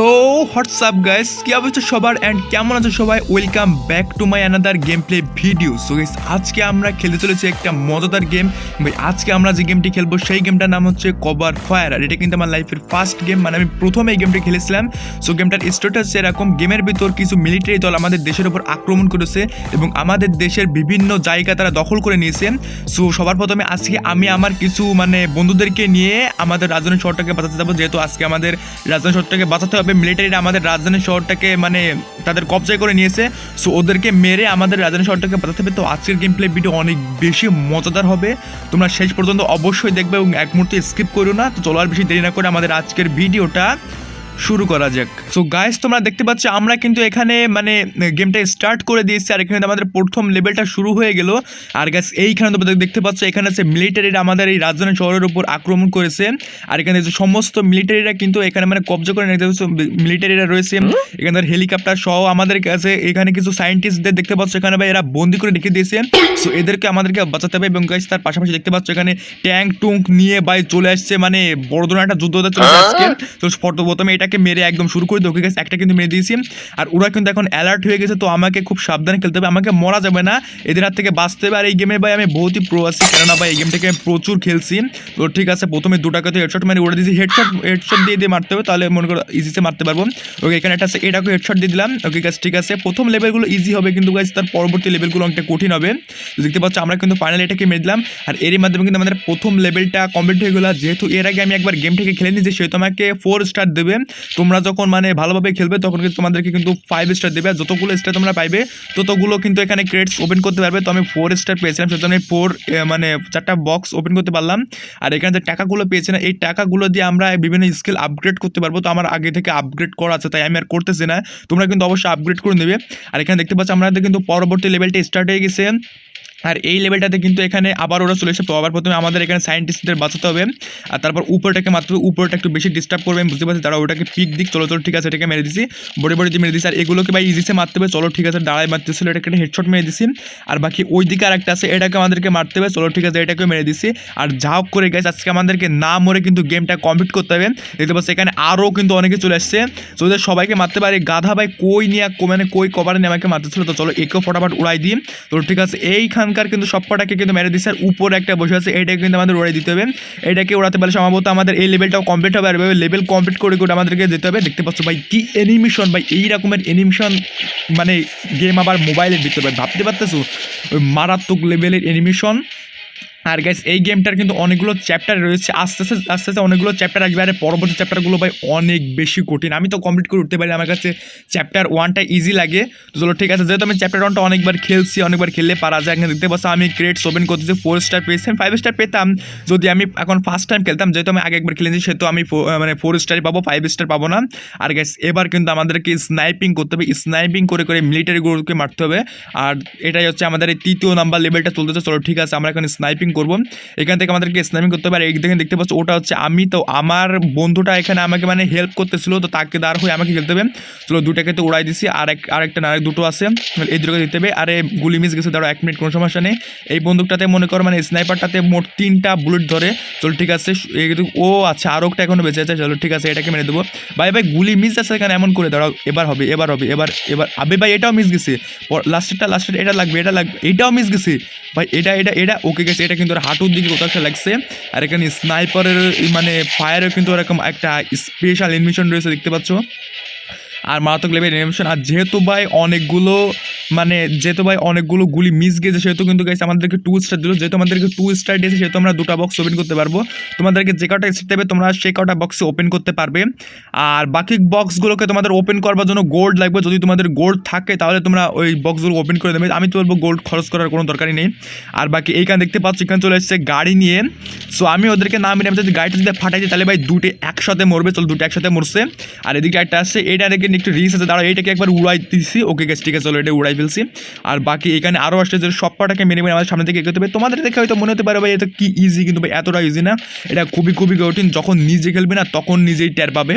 yo WhatsApp guys, কি অবস্থা সবার? অ্যান্ড কেমন আছে সবাই? Welcome back to my another game play video so guys আজকে আমরা খেলতে চলেছি একটা মজাদার গেম ভাই, আজকে আমরা যে গেমটি খেলব, সেই গেমটার নাম হচ্ছে কভার ফায়ার আর এটা কিন্তু আমার লাইফের ফার্স্ট গেম মানে আমি প্রথমে এই গেমটি খেলেছিলাম। সো গেমটার স্ট্যাটাস এরকম গেমের ভিতর কিছু মিলিটারি দল আমাদের দেশের উপর আক্রমণ করেছে এবং আমাদের দেশের বিভিন্ন জায়গা তারা দখল করে নিয়েছে। সো সবার প্রথমে আজকে আমি আমার কিছু মানে বন্ধুদেরকে নিয়ে আমাদের রাজধানী শহরটাকে বাঁচাতে যাব। যেহেতু আজকে আমাদের রাজধানী শহরটাকে বাঁচাতে হবে মিলিটারিরা আমাদের রাজধানী শহরটাকে মানে তাদের কবজায় করে নিয়েছে। সো ওদেরকে মেরে আমাদের রাজধানী শহরটাকে বাঁচাতে হবে। তো আজকের গেম প্লে ভিডিও অনেক বেশি মজাদার হবে। তোমরা শেষ পর্যন্ত অবশ্যই দেখবে এবং এক মুহূর্তে স্কিপ করো না। তো চলো আর বেশি দেরি না করে আমাদের আজকের ভিডিওটা শুরু করা যাক। সো গাইস তোমরা দেখতে পাচ্ছ আমরা কিন্তু এখানে মানে গেমটা স্টার্ট করে দিয়েছি আর এখানে আমাদের প্রথম লেভেলটা শুরু হয়ে গেল। আর গাইস এইখানে তোমরা দেখতে পাচ্ছ এখানে আছে মিলিটারিরা আমাদের এই রাজধানী শহরের উপর আক্রমণ করেছে। আর এখানে যে সমস্ত মিলিটারিরা কিন্তু এখানে মানে কবজা করে নিতে মিলিটারিরা রয়েছে। এখানে হেলিকপ্টার সহ আমাদের কাছে এখানে কিছু সায়েন্টিস্টদের দেখতে পাচ্ছ এখানে ভাই এরা বন্দি করে রেখে দিয়েছে। সো এদেরকে আমাদেরকে বাঁচাতে হবে এবং গাইস তার পাশাপাশি দেখতে পাচ্ছ এখানে ট্যাঙ্ক টুঙ্ক নিয়ে ভাই চলে আসছে মানে বড় ধরনের একটা যুদ্ধ হতে চলেছে আজকে। তো প্রথমে এটাকে মেরে একদম শুরু করে ওকে গেছে একটা কিন্তু মেরে দিয়েছি। আর ওরা কিন্তু এখন অ্যালার্ট হয়ে গেছে, তো আমাকে খুব সাবধানে খেলতে হবে। আমাকে মরা যাবে না। এদের হাত থেকে বাঁচতে হবে। আর এই গেমে ভাই আমি বহুতই প্রো আছি, কেননা ভাই এই গেমটাকে আমি প্রচুর খেলছি। তো ঠিক আছে, প্রথমে দুটাকে তো হেডশট মানে ওরা দিয়েছি হেডশট হেডশট দিয়ে দিয়ে মারতে হবে, তাহলে মনে করো ইজিতে মারতে পারব। ওকে এখানে একটা এটাকে হেডশট দিয়ে দিলাম। ওকে গাছ ঠিক আছে। প্রথম লেভেলগুলো ইজি হবে কিন্তু গাছ তার পরবর্তী লেভেলগুলো অনেকটা কঠিন হবে। দেখতে পাচ্ছ, আমরা কিন্তু ফাইনাল এটাকে মেরে দিলাম। আর এরই মাধ্যমে কিন্তু আমাদের প্রথম লেভেলটা কমপ্লিট হয়ে গেলো। যেহেতু এর আগে আমি একবার গেম থেকে খেলে নিয়েছি সেহেতু আমাকে ফোর স্টার দেবে। তোমরা যখন মানে ভালোভাবে খেলবে, তখন কিন্তু তোমাদেরকে কিন্তু ফাইভ স্টার দেবে। যতগুলো স্টার তোমরা পাইবে, ততগুলো কিন্তু এখানে ক্রেডস ওপেন করতে পারবে। তো আমি ফোর স্টার পেয়েছিলাম, সেজন্য আমি ফোর মানে চারটা বক্স ওপেন করতে পারলাম। আর এখানে যে টাকাগুলো পেয়েছি না, এই টাকাগুলো দিয়ে আমরা বিভিন্ন স্কিল আপগ্রেড করতে পারব। তো আমার আগে থেকে আপগ্রেড করা আছে, তাই আমি আর করতেছি না। তোমরা কিন্তু অবশ্যই আপগ্রেড করে নেবে। আর এখানে দেখতে পাচ্ছ, আমাদের কিন্তু পরবর্তী লেভেলটা স্টার্ট হয়ে গেছে। আর এই লেভেলটাতে কিন্তু এখানে আবার ওরা চলে এসে তো আবার প্রথমে আমাদের এখানে সায়েন্টিস্টদের বাঁচাতে হবে। আর তারপর উপরটাকে হবে উপরটা একটু বেশি ডিস্টার্ব করবে। আমি বুঝতে পারছি তারা ওটাকে পিক দিক, চলো চলো, ঠিক আছে, এটাকে মেরে দিছি। বড়ি বড়ি দিয়ে মেরে দিছি। আর এগুলোকে ভাই ইজিসে মারতে হবে। চলো, ঠিক আছে, দাঁড়ায় মারতেছিল, এটাকে হেডশট মেরে দিছি। আর বাকি ওই দিকে আর একটা আছে, এটাকে আমাদেরকে মারতে হবে। চলো, ঠিক আছে এটাকে মেরে দিছি। আর যা হোক করে গেছে আজকে আমাদেরকে না মরে কিন্তু গেমটা কমপ্লিট করতে হবে। দেখতে পাচ্ছি, এখানে আরও কিন্তু অনেকে চলে আসছে। তো ওদের সবাইকে মারতে পারে। গাধা ভাই কই নিয়ে মানে কই কভারে নিয়ে আমাকে মারতেছিল। তো চলো, একেও ফটাফট উড়াই দিই। তো ঠিক আছে এইখানকার কিন্তু সবকটাকে কিন্তু মেরে দিচ্ছে আর উপরে একটা বসে আছে এটাকে কিন্তু আমাদের উড়াই দিতে হবে। এটাকে উড়াতে পারলে সম্ভবত আমাদের এই লেভেলটাও কমপ্লিট হবে, আর লেভেল কমপ্লিট করে করে আমাদেরকে যেতে হবে। দেখতে পাচ্ছ ভাই, কি অ্যানিমেশন ভাই, এই রকমের অ্যানিমেশন মানে গেম আবার মোবাইলের দিতে হবে ভাবতে পারতেছো? ওই মারাত্মক লেভেলের অ্যানিমেশন আর গাইস এই গেমটার কিন্তু অনেকগুলো চ্যাপ্টার রয়েছে। আস্তে আস্তে আস্তে আস্তে অনেকগুলো চ্যাপ্টার আসবে। আর পরবর্তী চ্যাপ্টারগুলো ভাই অনেক বেশি কঠিন। আমি তো কমপ্লিট করে উঠতে পারি আমার কাছে চ্যাপ্টার ওয়ানটা ইজি লাগে। তো চলো, ঠিক আছে, যেহেতু আমি চ্যাপ্টার ওয়ানটা অনেকবার খেলছি, অনেকবার খেললে পারা যায়। এখানে দেখতে পাচ্ছ, আমি গ্রেডস ওপেন করতেছি ফোর স্টার পেয়েছি ফাইভ স্টার পেতাম। যদি আমি এখন ফার্স্ট টাইম খেলতাম, যেহেতু আমি আগে একবার খেলেছি, সেহেতু আমি মানে ফোর স্টারই পাবো ফাইভ স্টার পাবো না। আর গাইস এবার কিন্তু আমাদেরকে স্নাইপিং করতে হবে। স্নাইপিং করে করে মিলিটারিগুলোকে মারতে হবে। আর এটাই হচ্ছে আমাদের এই তৃতীয় নাম্বার লেভেলটা চলতেছে। চলো, ঠিক আছে, আমরা এখানে স্নাইপিং করব। এখান থেকে আমাদেরকে স্নাইপিং করতে হবে। আর এই দেখতে পাচ্ছ, ওটা হচ্ছে আমি। তো আমার বন্ধুটা এখানে আমাকে মানে হেল্প করতেছিল, তো তাকে দাঁড় হয়ে আমাকে খেলতে হবে। চলো দুটাকে তো উড়াই দিছি। আর এক আরেকটা না দুটো আছে। এই দুটোকে দিতে হবে। আরে, গুলি মিস গেছে দাঁড়ো এক মিনিট, কোনো সমস্যা নেই। এই বন্দুকটাতে মনে করো মানে স্নাইপারটাতে মোট তিনটা বুলেট ধরে। চলো, ঠিক আছে ও আচ্ছা আরও একটা এখনও বেঁচে আছে। চলো, ঠিক আছে, এটাকে মেরে দেবো। ভাই ভাই, গুলি মিস আছে এখানে এমন করে দাঁড়াও, এবার হবে এবার হবে, এবার এবার। আবে ভাই, এটাও মিস গেছে। লাস্টেরটা লাস্টের এটা লাগবে এটা লাগবে, এটাও মিস গেছে। ভাই, এটা এটা এটা, ওকে গেছে এটা কিন্তু হাঁটুর দিকে কোথাও একটা লাগছে। আর এখানে স্নাইপারের মানে ফায়ারের কিন্তু ওরকম একটা স্পেশাল ইনমিশন রয়েছে, দেখতে পাচ্ছ? আর মারাত্মক লেভেল এনিমেশন আর যেহেতু ভাই অনেকগুলো মানে যেহেতু ভাই অনেকগুলো গুলি মিস গেছে, সেহেতু কিন্তু গাইছে আমাদেরকে টু স্টার দিল। যেহেতু আমাদেরকে টু স্টার দিয়েছে, সেহেতু আমরা দুটো বক্স ওপেন করতে পারব। তোমাদেরকে যে কটা স্টার দেবে, তোমরা সেই কটা বক্সে ওপেন করতে পারবে। আর বাকি বক্সগুলোকে তোমাদের ওপেন করবার জন্য গোল্ড লাগবে। যদি তোমাদের গোল্ড থাকে, তাহলে তোমরা ওই বক্সগুলো ওপেন করে দেবে। আমি তো বলব গোল্ড খরচ করার কোনো দরকারই নেই। আর বাকি এইখানে দেখতে পাচ্ছ, এখানে চলে এসেছে গাড়ি নিয়ে। সো আমি ওদেরকে না মেরে আমি যদি গাড়িটা যদি ফাটাই দিই, তাহলে ভাই দুটো একসাথে মরবে। চলো, দুটো একসাথে মরছে। আর এদিকে একটা আসছে এটা দেখে একটু রিস আছে, দাঁড়াও, এইটাকে একবার উড়াই দিচ্ছি ওকে গেছে ঠিক আছে এটা উড়াই ফেলছি। আর বাকি এখানে আরও আসছে যে সব কটাকে মেরে মেরে আমাদের সামনে থেকে এগোতে হবে। তোমাদের দেখে হয়তো মনে হতে পারে ভাই, এটা কি ইজি কিন্তু ভাই, এতটা ইজি না। এটা খুবই খুবই কঠিন। যখন নিজে খেলবে না, তখন নিজেই টের পাবে।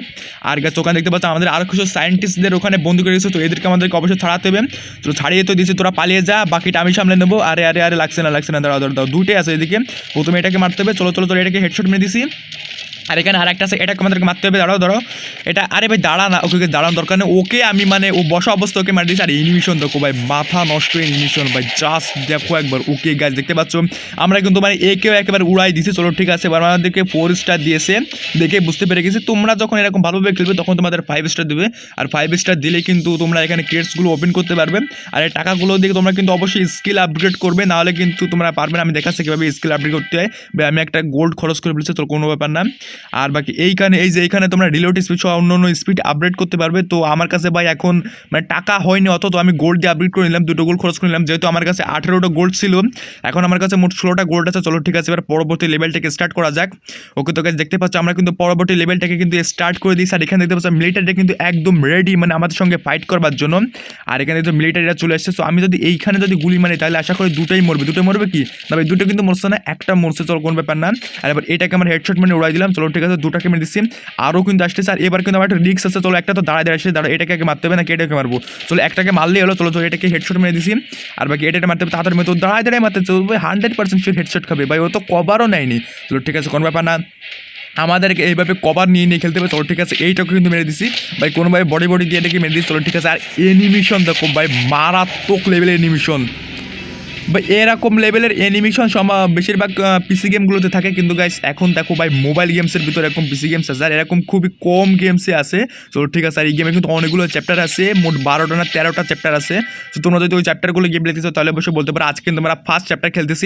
আর গাছ ওখানে দেখতে পাচ্ছ, আমাদের আরও কিছু সায়েন্টিস্টদের ওখানে বন্ধু করে দিয়েছে তো এদেরকে আমাদেরকে অবশ্যই ছাড়াতে হবে। তো ছাড়িয়ে তো দিয়েছি তোরা পালিয়ে যা, বাকিটা আমি সামলে নেব। আরে আরে আরে, লাগছে না লাগছে না, দাঁড়াও দাঁড়াও দাঁড়াও দুটোই আছে এদিকে। প্রথমে এটাকে মারতে হবে। চলো চলো চলো, এটাকে হেডশট মেরে দিছি। আর এখানে আর একটা আছে এটাকে আমাদেরকে মারতে হবে, দাঁড়াও ধরো এটা, আরে ভাই, দাঁড়া না, ওকে দাঁড়ানোর দরকার নেই। ওকে আমি মানে ও বসা অবস্থা ওকে মার দিয়েছি। আর এনিমিশন দেখো ভাই, মাথা নষ্ট এনিমিশন ভাই জাস্ট দেখো একবার। ওকে গাছ দেখতে পাচ্ছ? আমরা কিন্তু মানে একেও একেবারে উড়াই দিছি চলো, ঠিক আছে, এবার আমাদেরকে ফোর স্টার দিয়েছে। দেখে বুঝতে পেরে গেছি। তোমরা যখন এরকম ভালোভাবে খেলবে, তখন তোমাদের ফাইভ স্টার দেবে। আর ফাইভ স্টার দিলে কিন্তু তোমরা এখানে ক্রেটসগুলো ওপেন করতে পারবে। আর এই টাকাগুলো দিয়ে তোমরা কিন্তু অবশ্যই স্কিল আপগ্রেড করবে। নাহলে কিন্তু তোমরা পারবে না। আমি দেখাচ্ছি কীভাবে স্কিল আপগ্রেড করতে হয়। আমি একটা গোল্ড খরচ করে ফেলেছি, তো কোনো ব্যাপার না। আর বাকি এইখানে, এই যে এইখানে তোমরা রিলোড স্পিড সহ অন্য অন্য স্পিড আপডেট করতে পারবে। তো আমার কাছে ভাই এখন মানে টাকা হয়নি অত তো আমি গোল্ড দিয়ে আপগ্রেড করে নিলাম, দুটো গোল্ড খরচ করে নিলাম। যেহেতু আমার কাছে আঠেরোটা গোল্ড ছিল, এখন আমার কাছে মোট ষোলোটা গোল্ড আছে। চলো ঠিক আছে, এবার পরবর্তী লেভেলটাকে স্টার্ট করা যাক। ওকে তো guys, দেখতে পাচ্ছ, আমরা কিন্তু পরবর্তী লেভেলটাকে কিন্তু স্টার্ট করে দিয়েছি। আর এখানে দেখতে পাচ্ছ মিলিটারিটা কিন্তু একদম রেডি মানে আমাদের সঙ্গে ফাইট করবার জন্য। আর এখানে কিন্তু মিলিটারিরা চলে আসছে। তো আমি যদি এইখানে যদি গুলি মারি, তাহলে আশা করি দুটোই মরবে। দুটোই মরবে কি? না ভাই, দুটো কিন্তু মরছে না, একটা মরছে, চলো কোনো ব্যাপার না। আর এবার এটাকে আমার হেডশট মানে উড়াই দিলাম। চলো ঠিক আছে, দুটাকে মেরে দিচ্ছি। আরও কিন্তু আসতেছে আর এবার কিন্তু আমার একটা রিক্স আছে, চলো, একটা তো দাঁড়ায় দাঁড়ায় আসছে দাঁড়া এটাকে আগে মারতে হবে, নাকি এটাকে মারবো? চলো, একটাকে মারলেই হলো, চলো চলো, এটাকে হেডশট মেরে দিছি। আর বাকি এটাকে মারতে হবে, তাড়াতাড়ি মেরে, তো দাঁড়ায় দাঁড়ায় মারতে চলবে হান্ড্রেড পার্সেন্ট হেডশট খাবে। ভাই, ও তো কভারও নেয়নি। চলো, ঠিক আছে, কোনো ব্যাপার না। আমাদেরকে এইভাবে কভার নিয়ে নিয়ে খেলতে হবে, চলো, ঠিক আছে, এইটাকে কিন্তু মেরে দিছি। ভাই, কোনোভাবে বডি বডি দিয়ে এটাকে মেরে দিচ্ছি চলো, ঠিক আছে, আর এনিমিশন দেখো, ভাই, মারাত্মক লেভেলের এনিমিশন বা এরকম লেভেলের অ্যানিমেশন বেশিরভাগ পিসি গেমগুলোতে থাকে। কিন্তু গাইস এখন দেখো ভাই মোবাইল গেমসের ভিতরে এরকম পিসি গেমস আছে। আর এরকম খুবই কম গেমসে আছে। তো ঠিক আছে, আর এই গেমে কিন্তু অনেকগুলো চ্যাপ্টার আছে। মোট বারোটা না তেরোটা চ্যাপ্টার আছে। তো তোমরা যদি ওই চ্যাপ্টারগুলো গেম দেখতেছো, তাহলে অবশ্যই বলতে পারো, আজকে কিন্তু আমরা ফার্স্ট চ্যাপ্টার খেলতেছি।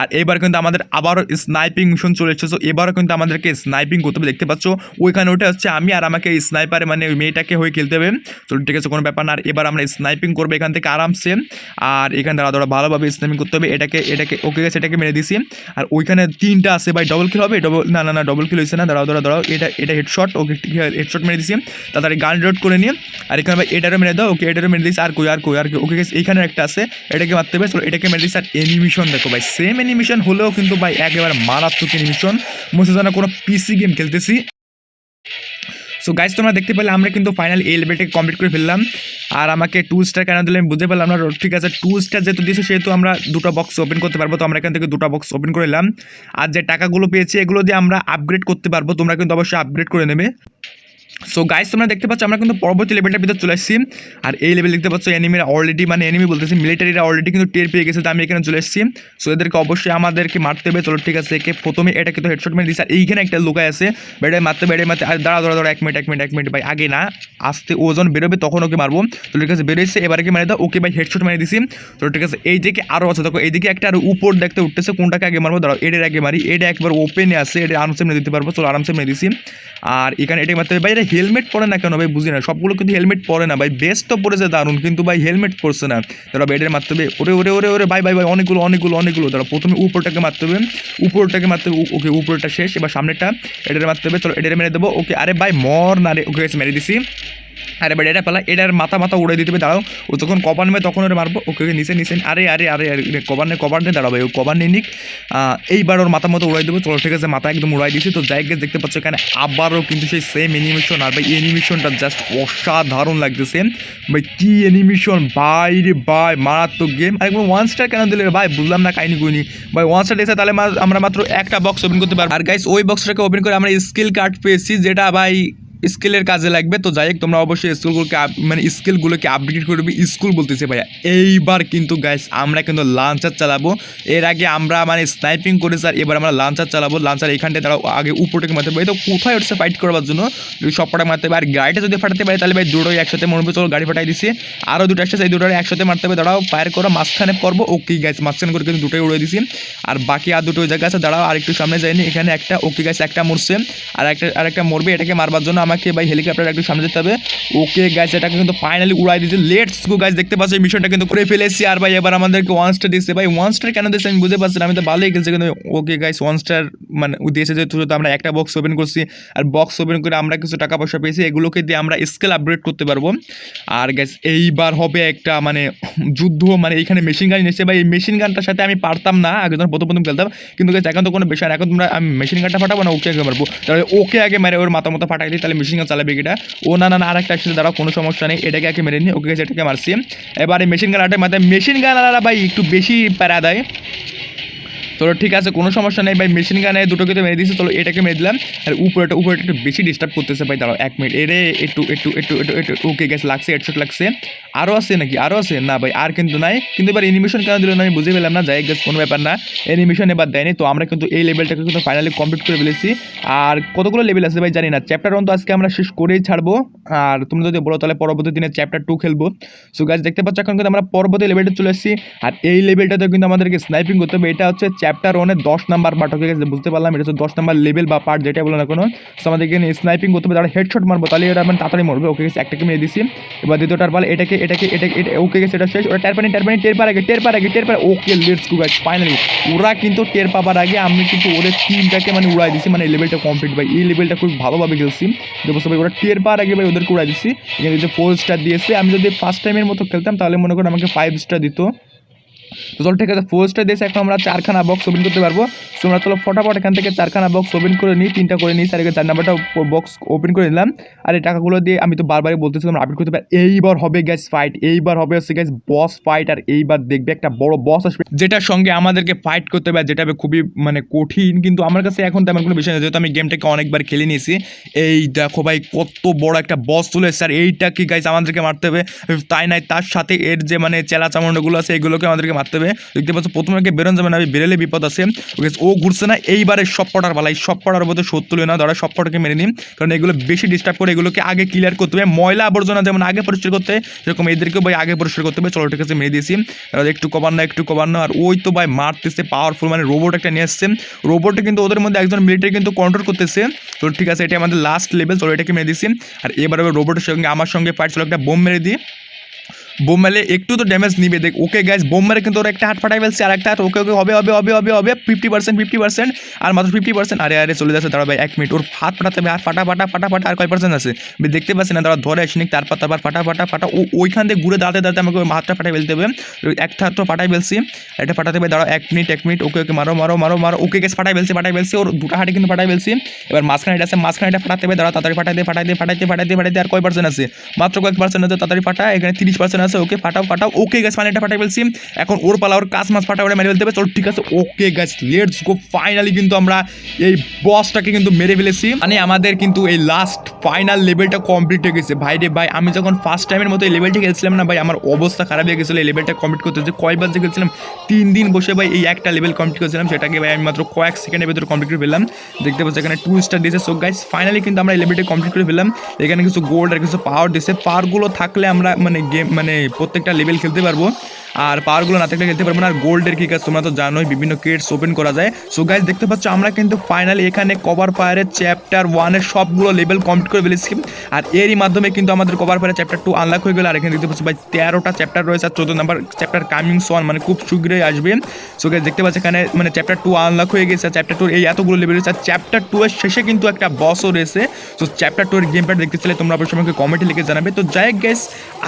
আর এবার কিন্তু আমাদের আবারও স্নাইপিং মিশন চলে এসেছে। তো এবারও কিন্তু আমাদেরকে স্নাইপিং করতে হবে, দেখতে পাচ্ছ? ওইখানে ওটা হচ্ছে আমি আর আমাকে স্নাইপারে মানে ওই মেয়েটাকে হয়ে খেলতে হবে। তো ঠিক আছে, কোনো ব্যাপার না। আর এবার আমরা স্নাইপিং করব এখান থেকে আরামসে। আর এখানে দাঁড়া ভালোভাবে স্নাইপিং করতে হবে, এটাকে এটাকে, ওকে গেছে এটাকে মেরে দিছি। আর ওইখানে তিনটা আছে ভাই ডবল কিল হবে ডবল না না না ডবল কিল হয়েছে না, দাঁড়াও দাঁড়াও দাঁড়াও, এটা এটা হেডশট ওকে হেডশট মেরে দিছি। তাড়াতাড়ি গান লোড করে নিয়ে, আর এখানে ভাই এটারও মেরে দাও, ওকে এটারও মেরে দিছি, আর কই আর কই, আর ওকে গেছে এইখানে একটা আছে, এটাকে মারতে হবে, চলো এটাকে মেরে দিছি, আর এনিমিশন দেখো ভাই সেম এনিমিশন হলেও কিন্তু ভাই একেবারে মারাত্মক এনিমিশন মনে যেন কোনো পিসি গেম খেলতেছি। সো গাইজ তোমরা দেখতে পেলে, আমরা কিন্তু ফাইনাল এই লেভেলটাকে কমপ্লিট করে ফেললাম। আর আমাকে টু স্টার কেন দিলে আমি বুঝতে পারলাম না। ঠিক আছে টু স্টার যেহেতু দিয়েছে, সেহেতু আমরা দুটো বক্স ওপেন করতে পারব। তো আমরা এখান থেকে দুটো বক্স ওপেন করে নিলাম। আর যে টাকাগুলো পেয়েছি, এগুলো দিয়ে আমরা আপগ্রেড করতে পারব। তোমরা কিন্তু অবশ্যই আপগ্রেড করে নেবে। সো গাইজ তোমরা দেখতে পাচ্ছ, আমরা কিন্তু পরবর্তী লেভেলটার ভিতরে চলে আসছি। আর এই লেভেল দেখতে পাচ্ছ এনিমিরা অলরেডি মানে এনিমি বলতেছি মিলিটারিরা অলরেডি কিন্তু টের পেয়ে গেছে তো আমি এখানে চলে এসেছি সো এদেরকে অবশ্যই আমাদেরকে মারতে হবে। চলো ঠিক আছে, একে প্রথমে এটা কিন্তু হেডশট মেরে দিচ্ছে আর এইখানে একটা লোকায় আছে বেড়ে মারতে বেড়ে মারতে, আর দাঁড়া দাঁড়া দাঁড়া এক মিনিট এক মিনিট এক মিনিট ভাই, আগে না, আসতে ওজন বেরোবে, তখন ওকে মারবো। তো ঠিক আছে বেরোচ্ছে এবারে কি মেরে দাও, ওকে ভাই হেডশট মেরে দিছি। তো ঠিক আছে এই দিকে আরও আছে, দেখো, এইদিকে একটা আর উপর দেখতে উঠতেছে, কোনটাকে আগে মারবো, দাঁড়াও, এটার আগে মারি, এটা একবার ওপেনে আছে, এটা আরামসে মেরে দিতে পারব, চলো আরামসে মেরে দিছি। আর এখানে এটাই মারতে হবে, ভাই এটা হেলমেট পরে না কেন ভাই, বুঝি না। সবগুলো কিন্তু হেলমেট পরে না ভাই। বেস্ট তো পড়েছে দারুণ, কিন্তু ভাই হেলমেট পরছে না। তারা বেডের মারতে ওরে ওরে ওরে ওরে, ভাই ভাই ভাই, অনেকগুলো অনেকগুলো অনেকগুলো। তারা প্রথমে উপরটাকে মারতে হবে। উপরটাকে মারতে ওকে, উপরটা শেষ। এবার সামনেটা এডের মারতে হবে চলো এডের মেরে দেবো। ওকে, আরে ভাই, মর না রে। ওকে মেরে দিছি। আরে এবার এটা পেলা, এটার মাথা মাথা উড়ে দিতে হবে, দাঁড়াও। ও যখন কভার নেবে তখন ওরে মারবো। ওকে ওকে নিচে নিচে, আরে আরে আরে আরে কভার নেই কভার নেই দাঁড়াবে ও কভার নিয়ে নিক। এইবার ওর মাথা মতো উড়াই দেবো। চলো, ঠিক আছে, মাথা একদম উড়াই দিয়েছি তো যাই গেছে দেখতে পাচ্ছ এখানে আবারও কিন্তু সেই সেম অ্যানিমেশন আর ভাই অ্যানিমেশনটা জাস্ট অসাধারণ লাগতেছে। ভাই, কি অ্যানিমেশন ভাই রে মারাত্মক গেম আর একবার ওয়ান স্টার কেন দিলে ভাই? বুঝলাম না, কাহিনি গুনি ভাই ওয়ান স্টার দিয়েছে, তাহলে আমরা মাত্র একটা বক্স ওপেন করতে পারব। আর গাইস ওই বক্সটাকে ওপেন করে আমরা স্কিল কার্ড পেয়েছি, যেটা ভাই স্কিলের কাজে লাগবে। তো যাই হোক, তোমরা অবশ্যই স্কুলগুলোকে মানে স্কিলগুলোকে আপডেট করবে স্কুল বলতেছে ভাইয়া, এইবার কিন্তু গাইস আমরা কিন্তু লাঞ্চার চালাবো। এর আগে আমরা মানে স্নাইপিং করে আর এবার আমরা লাঞ্চার চালাবো। লাঞ্চার এখানটায় তারা আগে উপরটাকে মারতে পারি। তো কোথায় উঠছে ফাইট করবার জন্য? সবটা মারতে পারে আর গাড়িটা যদি ফাটাতে পারে, তাহলে ভাই দুটোই একসাথে মরবে চলো গাড়ি ফাটাই দিছি। আরও দুটো আসছে সেই দুটোর একসাথে মারতে হবে। দাঁড়াও ফায়ার করো, মাঝখানে করব ওকে গাইস মাঝখানে করে কিন্তু দুটোই উড়ে দিছি। আর বাকি আর দুটো জায়গা আছে, দাঁড়াও আর একটু সামনে যায়নি এখানে একটা ওকে গাইস একটা মরছে। আর একটা আর একটা মরবে এটাকে মারবার জন্য। আমাকে ভাই হেলিকপ্টার একটু সামনে যেতে হবে। ওকে গাইস এটাকে কিন্তু ফাইনালি উড়াই দিয়েছে। লেটস গো গাইস দেখতে পাচ্ছ মিশনটা কিন্তু করে ফেলেছি। আর ভাই, এবার আমাদেরকে ওয়ান স্টার দিচ্ছে ভাই ওয়ান স্টার কেন দিচ্ছে আমি বুঝতে পারছি আমি তো ভালোই খেলছি, কিন্তু ওকে গাইস ওয়ান স্টার মানে দিয়েছে যেহেতু যেহেতু আমরা একটা বক্স ওপেন করছি। আর বক্স ওপেন করে আমরা কিছু টাকা পয়সা পেয়েছি, এগুলোকে দিয়ে আমরা স্কেল আপগ্রেড করতে পারব। আর গাইস এইবার হবে একটা মানে যুদ্ধ মানে এইখানে মেশিন গান নিচ্ছে ভাই, এই মেশিন গানটার সাথে আমি পারতাম না। আগে যখন প্রথম প্রথম খেলতাম, কিন্তু গাইস এখন তো কোনো বিষয় এখন তোমরা, আমি মেশিন গানটা ফাটাবো না ওকে আগে মারবো। তাহলে ওকে আগে মেরে ওর মাথা মতো ফাটাই দিই, তাহলে মেশিন গান চালাবে এটা ও না না আরেকটা একসাথে দাঁড়াও, কোনো সমস্যা নেই। এটাকে আগে মেরে নিই ওকে গাইস এটাকে মারছি। এবারে মেশিন গান আটে মাথায় মেশিন গান আলাদা ভাই, একটু বেশি প্যারা দেয়। চলো ঠিক আছে, কোনো সমস্যা নেই ভাই মেশিন গানে দুটো কিন্তু মেরে দিয়েছে, চলো এটাকে মেরে দিলাম। আর উপরেটা উপরেটা একটু বেশি ডিস্টার্ব করতেছে ভাই, দাঁড়াও এক মিনিট এরে, একটু একটু একটু একটু একটু ওকে গেছে লাগছে হেডশট লাগছে। আরও আছে নাকি? আরও আছে? না ভাই, আর কিন্তু নাই। কিন্তু এবার অ্যানিমেশন কেন দিল না আমি বুঝে পেলাম না, যাই গেছে কোনো ব্যাপার না। অ্যানিমেশন এবার দেয়নি, তো আমরা কিন্তু এই লেভেলটাকে কিন্তু ফাইনালি কমপ্লিট করে ফেলেছি। আর কতগুলো লেভেল আছে ভাই, জানি না। চ্যাপ্টার ওয়ান তো আজকে আমরা শেষ করেই ছাড়বো। আর তুমি যদি বলো, তাহলে পরবর্তী দিনে চ্যাপ্টার টু খেলব। সো গাছ দেখতে পাচ্ছ, এখন কিন্তু আমরা পরবর্তী লেভেলটা চলে এসেছি। আর এই লেভেলটাতে কিন্তু আমাদেরকে স্নাইপিং করতে হবে। এটা হচ্ছে চ্যাপ্টার ওয়ানের দশ নাম্বার পার্ট ওকে গেছে বুঝতে পারলাম? এটা হচ্ছে দশ নাম্বার লেভেল বা পার্ট যেটা বলো না কোনো। সো আমাদেরকে স্নাইপিং করতে হবে তারা হেডশট মারবো, তাহলে এটা মানে তাড়াতাড়ি মরবে। ওকে গেছে একটাকে মেরে দিছি। এবার দ্বিতীয়টার পাল এটাকে এটাকে এটা ওকে গেছে এটা শেষ। ওটা টের পানি টের পানি টের পার আগে, টের পার আগে, টের পার okay let's go guys finally ওরা কিন্তু টের পাবার আগে আমি কিন্তু ওদের টিমটাকে মানে উড়াই দিছি মানে লেভেলটা কমপ্লিট ভাই। এই লেভেলটা খুব ভালোভাবে খেলছি। দেখো সবাই ওরা টের পাওয়ার আগে ভাই ওদেরকে উড়াই দিছি। এখানে যে ফোর স্টার দিয়েছে, আমি যদি ফার্স্ট টাইমের মতো খেলতাম, তাহলে মনে করুন আমাকে ফাইভ স্টার দিত। তো চলো ঠিক আছে ফোর স্টার দিয়েছে, এখন আমরা চারখানা বক্স ওপেন করতে পারব। তো আমরা চলো ফটাফট এখান থেকে চারখানা বক্স ওপেন করে নিই তিনটা করে নিই আর চার নাম্বারটা বক্স ওপেন করে নিলাম। আর এই টাকাগুলো দিয়ে আমি তো বারবারই বলতেছিলাম, আপডেট করতে পারি এইবার হবে গ্যাস ফাইট এইবার হবে হচ্ছে গ্যাস বস ফাইট আর এইবার দেখবে একটা বড় বস আসবে। যেটার সঙ্গে আমাদেরকে ফাইট করতে হবে যেটা খুবই মানে কঠিন, কিন্তু আমার কাছে এখন তেমন কোনো বিষয় নেই, যেহেতু আমি গেমটাকে অনেকবার খেলে নিয়েছি। এই দেখো ভাই, কত বড় একটা বস চলে এসেছে আর এইটা কি গাইস আমাদেরকে মারতে হবে? তাই নাই তার সাথে এর যে মানে চেলা চামড়াগুলো আছে, এগুলোকে আমাদেরকে মারতে হবে। দেখতে পাচ্ছ, প্রথমে আগে বেরোন যাবে না আমি বেরোলে বিপদ আছে। ওকে ও ঘুরছে না, এইবারে সব পটার বালাই সব পটার মধ্যে তুলে না ধরা সব পটাকে মেরে নিন কারণ এগুলো বেশি ডিস্টার্ব করে এগুলোকে আগে ক্লিয়ার করতে হবে। ময়লা আবর্জনা যেমন আগে পরিষ্কার করতে সেরকম এদেরকে ভাই আগে পরিষ্কার করতে হবে। চলো, ঠিক আছে, মেরে দিয়েছি। একটু কবার না, একটু কবার না। আর ওই তো ভাই মারতেছে পাওয়ারফুল মানে রোবট একটা নিয়ে আসছে। রোবটে কিন্তু ওদের মধ্যে একজন মিলিটারি কিন্তু কন্ট্রোল করতেছে। তো ঠিক আছে, এটা আমাদের লাস্ট লেভেল চলো, এটাকে মেরে দিয়েছি। আর এবার রোবটের সঙ্গে, আমার সঙ্গে ফাইট চলো, একটা বোম মেরে দিই। বোম মেলে একটু তো ড্যামেজ নিবে। দেখ, ওকে গ্যাস বোম মেরে কিন্তু ওরা একটা হাত ফাটাই ফেলছে, আর একটা হাত ওকে ওকে হবে হবে হবে হবে হবে ফিফটি পার্সেন্ট ফিফটি পার্সেন্ট আর মাত্র ফিফটি পার্সেন্ট আরে আরে, চলে যাচ্ছে দাঁড়া ভাই, এক মিনিট ওর হাত ফাটাতে হবে আর ফাটা ফাটা ফাটা ফাটা, আর কয় পার্সেন্ট আছে? দেখতে পাচ্ছি না দাঁড়া ধরে আসিনি তারপর তারপর, ফাটা ফাটা ফাটা, ও, ওইখান থেকে ঘুরে দাঁড়াতে দাঁড়াতে আমাকে হাতটা ফাটাই ফেলতে হবে। একটা হাত তো ফাটাই ফেলছি এটা ফাটাতে হবে, দাঁড়াও, এক মিনিট এক মিনিট ওকে ওকে, মারো মারো মারো মারো, ওকে গ্যাস ফাটাই ফেলছি ফাটাই ফেলছি, ওর দুটো হাটে কিন্তু ফাটাই ফেলছি। এবার মাঝখানে এটা আছে, মাঝখানে এটা ফাটাতে হবে দাঁড়া তাড়াতাড়ি ফাটাই দিয়ে ফাটাই দিয়ে ফাটাই দিয়ে ফাটাই দিয়ে ফাটাই দিয়ে আর কয় পার্সেন্ট আছে? মাত্র কয়েক পার্সেন্ট আছে, তাড়াতাড়ি ফাটা এখানে তিরিশ পার্সেন্ট আছে, ওকে ফাটাও ফাটাও ওকে গ্যাস পানিটা ফাটাই ফেলছি। এখন ওর পালা, ওর কাজ মাছ ফাটা ওরা মেরে ফেলতে হবে। চল, ঠিক আছে, okay guys let's go finally কিন্তু আমরা এই বসটাকে কিন্তু মেরে ফেলেছি। মানে আমাদের কিন্তু এই লাস্ট ফাইনাল লেভেলটা কমপ্লিট হয়ে গেছে। ভাই রে ভাই, আমি যখন ফার্স্ট টাইমের মতো এই লেভেলটা খেলছিলাম না, ভাই, আমার অবস্থা খারাপ হয়ে গেছিল এই লেভেলটা কমপ্লিট করতে। যে কয়বার যে খেলছিলাম, তিন দিন বসে ভাই এই একটা লেভেল কমপ্লিট করেছিলাম, সেটাকে ভাই আমি মাত্র কয়েক সেকেন্ডের ভেতরে কমপ্লিট করে ফেললাম। দেখতে পাচ্ছি এখানে টু স্টার দিয়েছে। সো গাইস ফাইনালি কিন্তু আমরা এই লেভেলটা কমপ্লিট করে ফেললাম। এখানে কিছু গোল্ড আর কিছু পাওয়ার দিয়েছে। পাওয়ারগুলো থাকলে আমরা মানে গেম মানে প্রত্যেকটা লেভেল খেলতে পারব। আর পাওয়ারগুলো না থাকলে খেলতে পারব না। আর গোল্ডের কি কাজ তোমরা তো জানোই, বিভিন্ন কেটস ওপেন করা যায়। সো গাইজ দেখতে পাচ্ছ, আমরা কিন্তু ফাইনালি এখানে কভার ফায়ারের চ্যাপ্টার ওয়ানের সবগুলো লেভেল কমপ্লিট করে ফেলেছি। আর এরই মাধ্যমে কিন্তু আমাদের কভার ফায়ারের চ্যাপ্টার টু আনলাক হয়ে গেল। আর এখানে দেখতে পাচ্ছি ভাই, তেরোটা চ্যাপ্টার রয়েছে আর চোদ্দ নাম্বার চ্যাপ্টার কামিং সোয়ান মানে খুব শীঘ্রই আসবে। সো গাইজ দেখতে পাচ্ছি এখানে মানে চ্যাপ্টার টু আনলক হয়ে গেছে। চ্যাপ্টার টুর এই এতগুলো লেভেল রয়েছে। আর চ্যাপ্টার টু এর শেষে কিন্তু একটা বসও রয়েছে। সো চ্যাপ্টার টু এর গেম প্যাড দেখতে চাইলে তোমরা অবশ্যই আমাকে কমেন্টে লিখে জানাবে। তো যাই গেস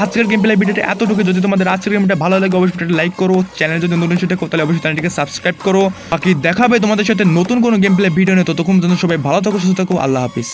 আজকের গেম প্লে ভিডিওটা এতটুকু যদি তোমাদের আজকের গেমটা ভালো লাগে অবশ্যই লাইক করো চ্যানেল যদি নতুন সেটা তাহলে অবশ্যই চ্যানেলটিকে সাবস্ক্রাইব করো। বাকি দেখাবে তোমাদের সাথে নতুন কোনো গেম প্লে ভিডিও নিয়ে, ততক্ষণ সবাই ভালো থাকো, সুস্থ থাকো, আল্লাহ হাফিজ।